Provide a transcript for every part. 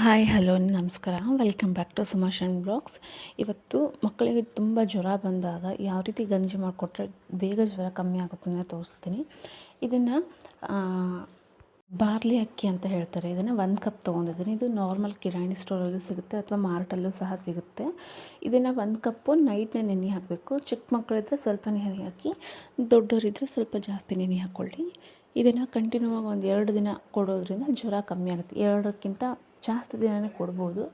Hi hello ನಮಸ್ಕಾರ. Welcome back to blogs ಇವತ್ತು ಮಕ್ಕಳಿಗೆ ತುಂಬ ಜ್ವರ ಬಂದಾಗ ಯಾವ ರೀತಿ ಗಂಜಿ ಮಾಡಿಕೊಟ್ರೆ ಬೇಗ ಜ್ವರ ಕಮ್ಮಿ ಆಗುತ್ತೆ ಅಂತ ತೋರಿಸ್ತೀನಿ. ಇದನ್ನು ಬಾರ್ಲಿ ಅಕ್ಕಿ ಅಂತ ಹೇಳ್ತಾರೆ. ಇದನ್ನು ಒಂದು ಕಪ್ ತೊಗೊಂಡಿದ್ದೀನಿ. ಇದು ನಾರ್ಮಲ್ ಕಿರಾಣಿ ಸ್ಟೋರಲ್ಲೂ ಸಿಗುತ್ತೆ ಅಥವಾ ಮಾರ್ಟಲ್ಲೂ ಸಹ ಸಿಗುತ್ತೆ. ಇದನ್ನು ಒಂದು ಕಪ್ಪು ನೈಟ್ನ ನೆನೆ ಹಾಕಬೇಕು. ಚಿಕ್ಕ ಮಕ್ಕಳಿದ್ರೆ ಸ್ವಲ್ಪ ನೆನೆ ಹಾಕಿ ದೊಡ್ಡವರಿದ್ದರೆ ಸ್ವಲ್ಪ ಜಾಸ್ತಿ ನೆನೆ ಹಾಕ್ಕೊಳ್ಳಿ ಇದನ್ನು ಕಂಟಿನ್ಯೂ ಆಗಿ ಒಂದು ಎರಡು ದಿನ ಕೊಡೋದ್ರಿಂದ ಜ್ವರ ಕಮ್ಮಿ ಆಗುತ್ತೆ. ಎರಡಕ್ಕಿಂತ ಜಾಸ್ತಿ ದಿನವೇ ಕೊಡ್ಬೋದು.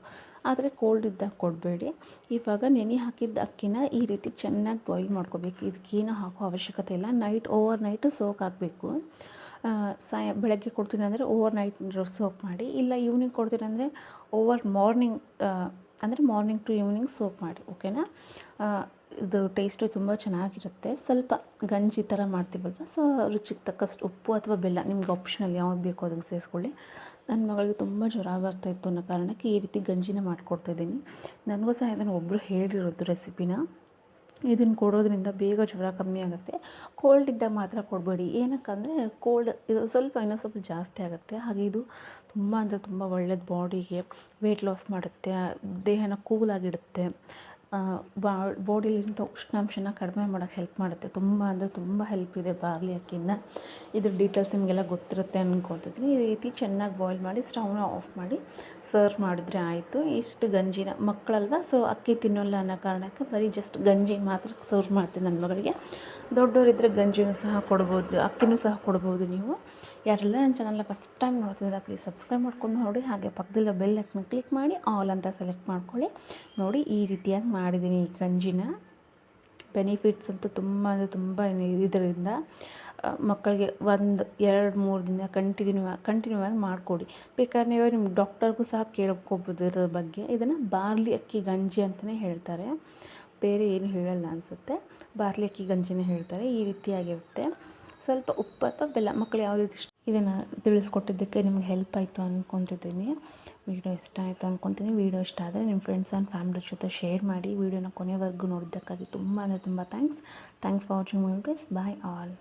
ಆದರೆ ಕೋಲ್ಡ್ ಇದ್ದಾಗ ಕೊಡಬೇಡಿ. ಇವಾಗ ನೆನೆ ಹಾಕಿದ್ದ ಅಕ್ಕಿನ ಈ ರೀತಿ ಚೆನ್ನಾಗಿ ಬಾಯ್ಲ್ ಮಾಡ್ಕೋಬೇಕು. ಇದಕ್ಕೇನು ಹಾಕೋ ಅವಶ್ಯಕತೆ ಇಲ್ಲ. ನೈಟ್ ಓವರ್ ನೈಟ್ ಸೋಕ್ ಹಾಕಬೇಕು ಸಾಯ, ಬೆಳಗ್ಗೆ ಕೊಡ್ತೀನಿ ಅಂದರೆ ಓವರ್ ನೈಟ್ ಸೋಕ್ ಮಾಡಿ. ಇಲ್ಲ ಈವ್ನಿಂಗ್ ಕೊಡ್ತೀನಿ ಅಂದರೆ ಓವರ್ ಮಾರ್ನಿಂಗ್ ಅಂದರೆ ಮಾರ್ನಿಂಗ್ ಟು ಈವ್ನಿಂಗ್ ಸೋಪ್ ಮಾಡಿ, ಓಕೆನಾ? ಇದು ಟೇಸ್ಟು ತುಂಬ ಚೆನ್ನಾಗಿರುತ್ತೆ. ಸ್ವಲ್ಪ ಗಂಜಿ ಥರ ಮಾಡ್ತೀವಲ್ವ? ಸೊ, ರುಚಿಗೆ ತಕ್ಕಷ್ಟು ಉಪ್ಪು ಅಥವಾ ಬೆಲ್ಲ, ನಿಮ್ಗೆ ಆಪ್ಷನಲ್ ಯಾವ್ದು ಬೇಕೋ ಅದನ್ನು ಸೇರಿಸ್ಕೊಳ್ಳಿ. ನನ್ನ ಮಗಳಿಗೆ ತುಂಬ ಜ್ವರ ಬರ್ತಾಯಿತ್ತು ಅನ್ನೋ ಕಾರಣಕ್ಕೆ ಈ ರೀತಿ ಗಂಜಿನ ಮಾಡಿಕೊಡ್ತಾಯಿದ್ದೀನಿ ನನಗೂ ಸಹ ಇದನ್ನು ಒಬ್ಬರು ಹೇಳಿರೋದು ರೆಸಿಪಿನ. ಇದನ್ನು ಕೊಡೋದ್ರಿಂದ ಬೇಗ ಜ್ವರ ಕಮ್ಮಿ ಆಗುತ್ತೆ. ಕೋಲ್ಡ್ ಇದ್ದಾಗ ಮಾತ್ರ ಕೊಡಬೇಡಿ. ಏನಕ್ಕಂದರೆ ಕೋಲ್ಡ್ ಇದು ಸ್ವಲ್ಪ ಇನ್ನೂ ಸ್ವಲ್ಪ ಜಾಸ್ತಿ ಆಗುತ್ತೆ. ಹಾಗೆ ಇದು ತುಂಬ ಅಂದರೆ ತುಂಬ ಒಳ್ಳೆಯದು ಬಾಡಿಗೆ ವೆಯ್ಟ್ ಲಾಸ್ ಮಾಡುತ್ತೆ. ದೇಹನ ಕೂಲಾಗಿಡುತ್ತೆ ಬಾ ಉಷ್ಣಾಂಶನ ಕಡಿಮೆ ಮಾಡೋಕ್ಕೆ ಹೆಲ್ಪ್ ಮಾಡುತ್ತೆ. ತುಂಬ ಅಂದರೆ ತುಂಬ ಹೆಲ್ಪ್ ಇದೆ ಬಾರ್ಲಿ ಅಕ್ಕಿಯಿಂದ. ಇದ್ರ ಡೀಟೇಲ್ಸ್ ನಿಮಗೆಲ್ಲ ಗೊತ್ತಿರುತ್ತೆ ಅಂದ್ಕೊತಿದ್ದೀನಿ ಈ ರೀತಿ ಚೆನ್ನಾಗಿ ಬಾಯ್ಲ್ ಮಾಡಿ ಸ್ಟವ್ನ ಆಫ್ ಮಾಡಿ ಸರ್ವ್ ಮಾಡಿದ್ರೆ ಆಯಿತು. ಇಷ್ಟು ಗಂಜಿನ, ಮಕ್ಕಳಲ್ವ? ಸೊ ಅಕ್ಕಿ ತಿನ್ನೋಲ್ಲ ಅನ್ನೋ ಕಾರಣಕ್ಕೆ ಬರೀ ಜಸ್ಟ್ ಗಂಜಿ ಮಾತ್ರ ಸರ್ವ್ ಮಾಡ್ತೀನಿ ನನ್ನ ಮಗಳಿಗೆ. ದೊಡ್ಡವರಿದ್ದರೆ ಗಂಜಿನೂ ಸಹ ಕೊಡ್ಬೋದು, ಅಕ್ಕಿನೂ ಸಹ ಕೊಡ್ಬೋದು ನೀವು. ಯಾರೆಲ್ಲ ನನ್ನ ಚಾನಲ್ನ ಫಸ್ಟ್ ಟೈಮ್ ನೋಡ್ತಿದ್ದೀರಾ ಪ್ಲೀಸ್ ಸಬ್ಸ್ಕ್ರೈಬ್ ಮಾಡ್ಕೊಂಡು ನೋಡಿ. ಹಾಗೆ ಪಕ್ಕದಲ್ಲ ಬೆಲ್ ಐಕನ್ ಕ್ಲಿಕ್ ಮಾಡಿ ಆಲ್ ಅಂತ ಸೆಲೆಕ್ಟ್ ಮಾಡ್ಕೊಳ್ಳಿ. ನೋಡಿ ಈ ರೀತಿಯಾಗಿ ಮಾಡಿದ್ದೀನಿ ಈ ಗಂಜಿನ. ಬೆನಿಫಿಟ್ಸ್ ಅಂತೂ ತುಂಬ ಅಂದರೆ ತುಂಬ ಇದರಿಂದ ಮಕ್ಕಳಿಗೆ ಒಂದು, ಎರಡು, ಮೂರು ದಿನ ಕಂಟಿನ್ಯೂ ಕಂಟಿನ್ಯೂ ಆಗಿ ಮಾಡಿಕೊಡಿ. ಬೇಕಾದ್ರೆ ನೀವು ನಿಮ್ಮ ಡಾಕ್ಟರ್ಗೂ ಸಹ ಕೇಳ್ಕೊಬೋದು ಇದ್ರ ಬಗ್ಗೆ. ಇದನ್ನು ಬಾರ್ಲಿ ಅಕ್ಕಿ ಗಂಜಿ ಅಂತಲೇ ಹೇಳ್ತಾರೆ. ಬೇರೆ ಏನು ಹೇಳಲ್ಲ ಅನಿಸುತ್ತೆ. ಬಾರ್ಲಿ ಅಕ್ಕಿ ಗಂಜಿನೇ ಹೇಳ್ತಾರೆ. ಈ ರೀತಿಯಾಗಿರುತ್ತೆ. ಸ್ವಲ್ಪ ಉಪ್ಪು ಅಥವಾ ಬೆಲ್ಲ ಮಕ್ಕಳು ಯಾವುದೇ ಇಷ್ಟ ಇದನ್ನು ತಿಳಿಸ್ಕೊಟ್ಟಿದ್ದಕ್ಕೆ ನಿಮ್ಗೆ ಹೆಲ್ಪ್ ಆಯಿತು ಅಂದ್ಕೊತಿದ್ದೀನಿ ವೀಡಿಯೋ ಇಷ್ಟ ಆಯಿತು ಅಂದ್ಕೊತೀನಿ ವೀಡಿಯೋ ಇಷ್ಟ ಆದರೆ ನಿಮ್ಮ ಫ್ರೆಂಡ್ಸ್ ಆ್ಯಂಡ್ ಫ್ಯಾಮಿಲಿ ಜೊತೆ ಶೇರ್ ಮಾಡಿ, ವೀಡಿಯೋನ ಕೊನೆವರೆಗೂ ನೋಡಿದ್ದಕ್ಕಾಗಿ ತುಂಬ ಅಂದರೆ ತುಂಬ thanks thanks for watching my videos bye all